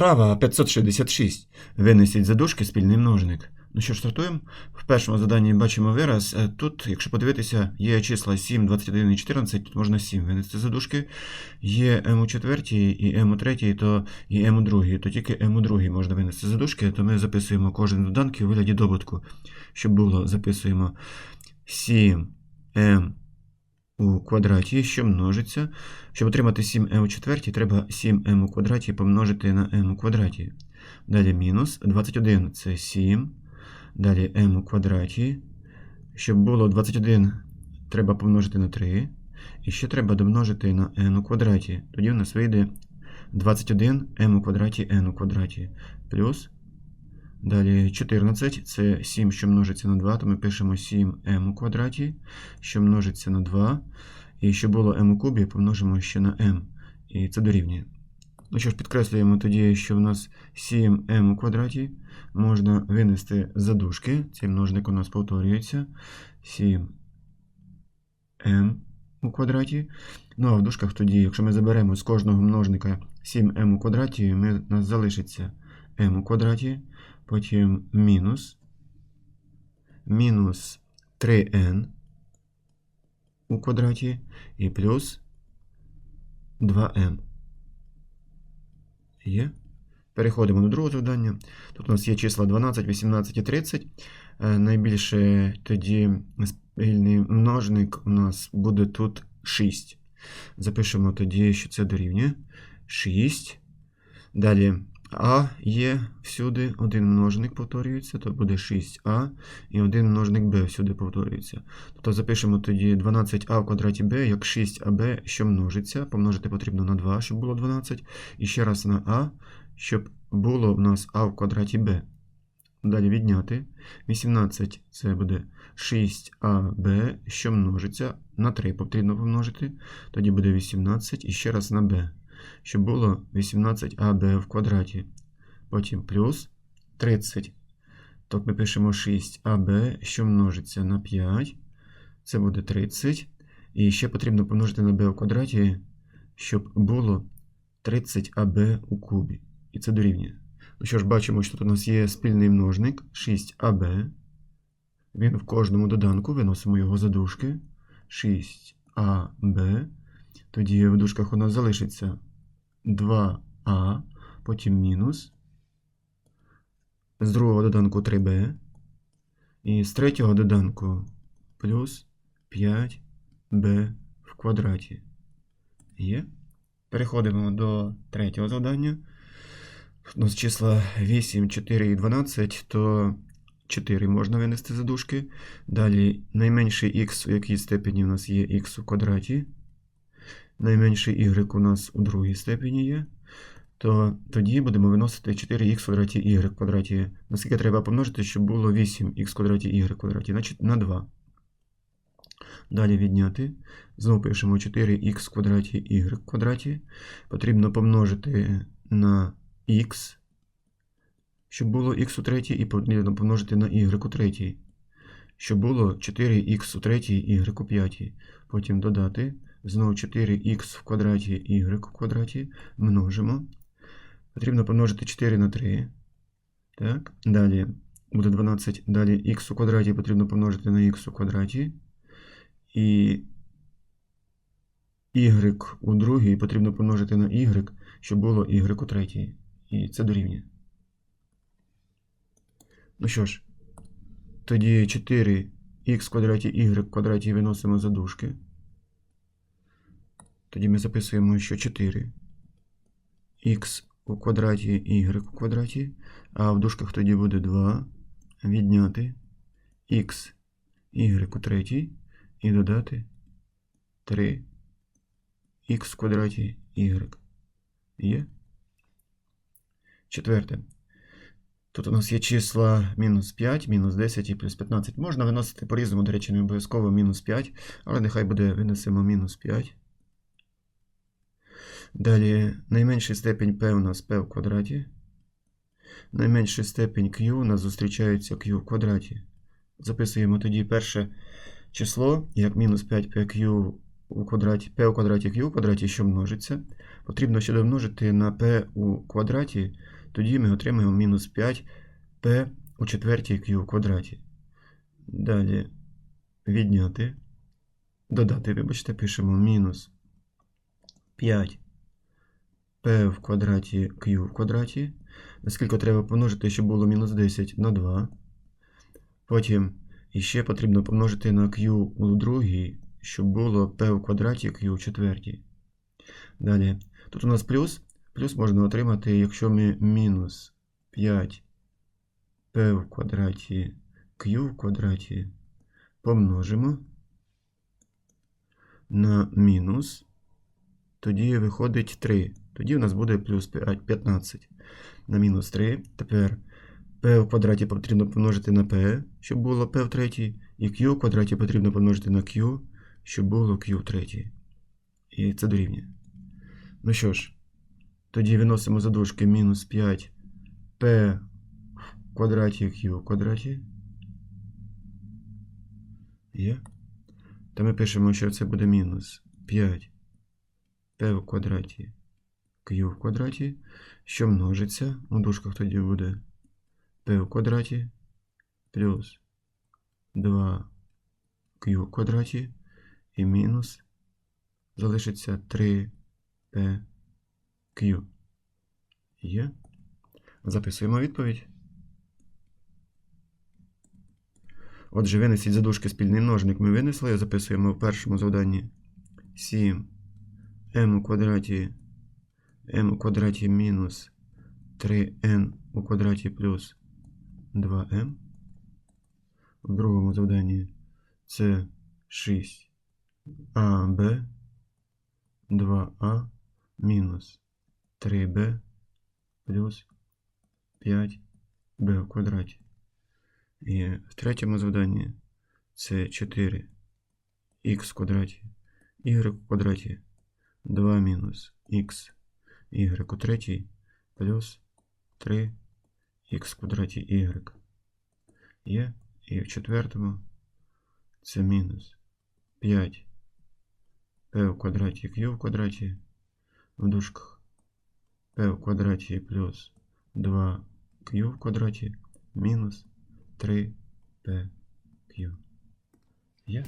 Вправа 566. Винесіть за дужки спільний множник. Ну що ж, стартуємо. В першому заданні бачимо вираз. Е, Тут, якщо подивитися, є числа 7, 21 і 14, тут можна 7 винести за дужки. Є m у четвертій і m у третій, то і m у другій, то тільки m у другій можна винести за дужки, то ми записуємо кожен доданки у вигляді добутку. Щоб було, записуємо 7m у квадраті, що множиться. Щоб отримати 7m у четвертій, треба 7m у квадраті помножити на m у квадраті. Далі мінус 21 це 7. Далі m у квадраті. Щоб було 21, треба помножити на 3. І ще треба домножити на n у квадраті. Тоді у нас вийде 21 m у квадраті n у квадраті. Плюс. Далі 14 це 7, що множиться на 2, то ми пишемо 7m у квадраті, що множиться на 2. І щоб було m у кубі, помножимо ще на m. І це дорівнює. Ну що ж, підкреслюємо тоді, що в нас 7m у квадраті можна винести за дужки. Цей множник у нас повторюється. 7m у квадраті. Ну а в дужках тоді, якщо ми заберемо з кожного множника 7m у квадраті, ми, у нас залишиться m у квадраті, потім мінус, мінус 3n у квадраті і плюс 2m. Є. Переходимо до другого завдання. Тут у нас є числа 12, 18 і 30. Е, Найбільше тоді спільний множник у нас буде тут 6. Запишемо тоді, що це дорівнює 6. Далі А є всюди, один множник повторюється, то буде 6а, і один множник b всюди повторюється. Тобто запишемо тоді 12а в квадраті b як 6аб, що множиться. Помножити потрібно на 2, щоб було 12. І ще раз на а, щоб було в нас а в квадраті b. Далі відняти. 18 це буде 6аб, що множиться. На 3 потрібно помножити. Тоді буде 18 і ще раз на b. Щоб було 18аб в квадраті. Потім плюс 30. Тобто ми пишемо 6аб, що множиться на 5. Це буде 30. І ще потрібно помножити на b в квадраті, щоб було 30аб у кубі. І це дорівнює. Ну що ж, бачимо, що тут у нас є спільний множник 6аб. Він в кожному доданку виносимо його за дужки. 6аб. Тоді в дужках у нас залишиться 2а, потім мінус. З другого доданку 3b. І з третього доданку плюс 5b в квадраті. Є. Переходимо до третього завдання. У нас числа 8, 4 і 12, то 4 можна винести за дужки. Далі найменший х, у якій степені у нас є х у квадраті. Найменший y у нас у другій степені є. То тоді будемо виносити 4х в квадраті y квадраті. Наскільки треба помножити, щоб було 8х в квадраті y квадраті, значить на 2. Далі відняти. Знову пишемо 4х в квадраті y в квадраті. Потрібно помножити на х, щоб було х у третій, і потрібно помножити на y у третій, щоб було 4х у третій, y у п'ятій. Потім додати. Знову 4х в квадраті y в квадраті множимо. Потрібно помножити 4 на 3. Так. Далі буде 12. Далі х у квадраті потрібно помножити на х у квадраті. І y у другій потрібно помножити на y, щоб було y у третій. І це дорівнює. Ну що ж, тоді 4х в квадраті y в квадраті виносимо за дужки. Тоді ми записуємо, що 4 х у квадраті y у квадраті, а в дужках тоді буде 2 відняти х y у третій і додати 3 х в квадраті y. Є? Четверте. Тут у нас є числа мінус 5, мінус 10 і плюс 15. Можна виносити по-різному, до речі, не обов'язково мінус 5, але нехай буде винесемо мінус 5. Далі найменший степень p у нас p в квадраті. Найменший степень q у нас зустрічається q в квадраті. Записуємо тоді перше число, як мінус 5pq у квадраті, p у квадраті q в квадраті, що множиться. потрібно ще домножити на p у квадраті, тоді ми отримаємо мінус 5p у четвертій q у квадраті. Далі відняти, додати, вибачте, пишемо мінус 5 p в квадраті q в квадраті. Наскільки треба помножити, щоб було мінус 10 на 2. Потім іще потрібно помножити на q у другій, щоб було p в квадраті q в четвертій. Далі. Тут у нас плюс. Плюс можна отримати, якщо ми мінус 5 p в квадраті q в квадраті помножимо на мінус, тоді виходить 3. Тоді у нас буде плюс 5, 15 на мінус 3. Тепер p в квадраті потрібно помножити на p, щоб було p в третій, і q в квадраті потрібно помножити на q, щоб було q в третій. І це дорівнює. Ну що ж, тоді виносимо за мінус 5 p в квадраті q в квадраті. Є. Та ми пишемо, що це буде мінус 5 p в квадраті q в квадраті, що множиться. У дужках тоді буде p в квадраті плюс 2 q в квадраті і мінус залишиться 3 p q. Є. Записуємо відповідь. Отже, винесіть за дужки спільний множник ми винесли, записуємо в першому завданні 7 m у квадраті m у квадраті мінус 3n у квадраті плюс 2m. В другому завданні це 6ab 2a мінус 3b плюс 5b в квадраті. І в третьому завданні це 4х в квадраті, y в квадраті 2 мінус х y у третій плюс 3х в квадраті y. Є. І в четвертому це мінус 5 p в квадраті q в квадраті в дужках p в квадраті плюс 2 q в квадраті мінус 3 p q. Є?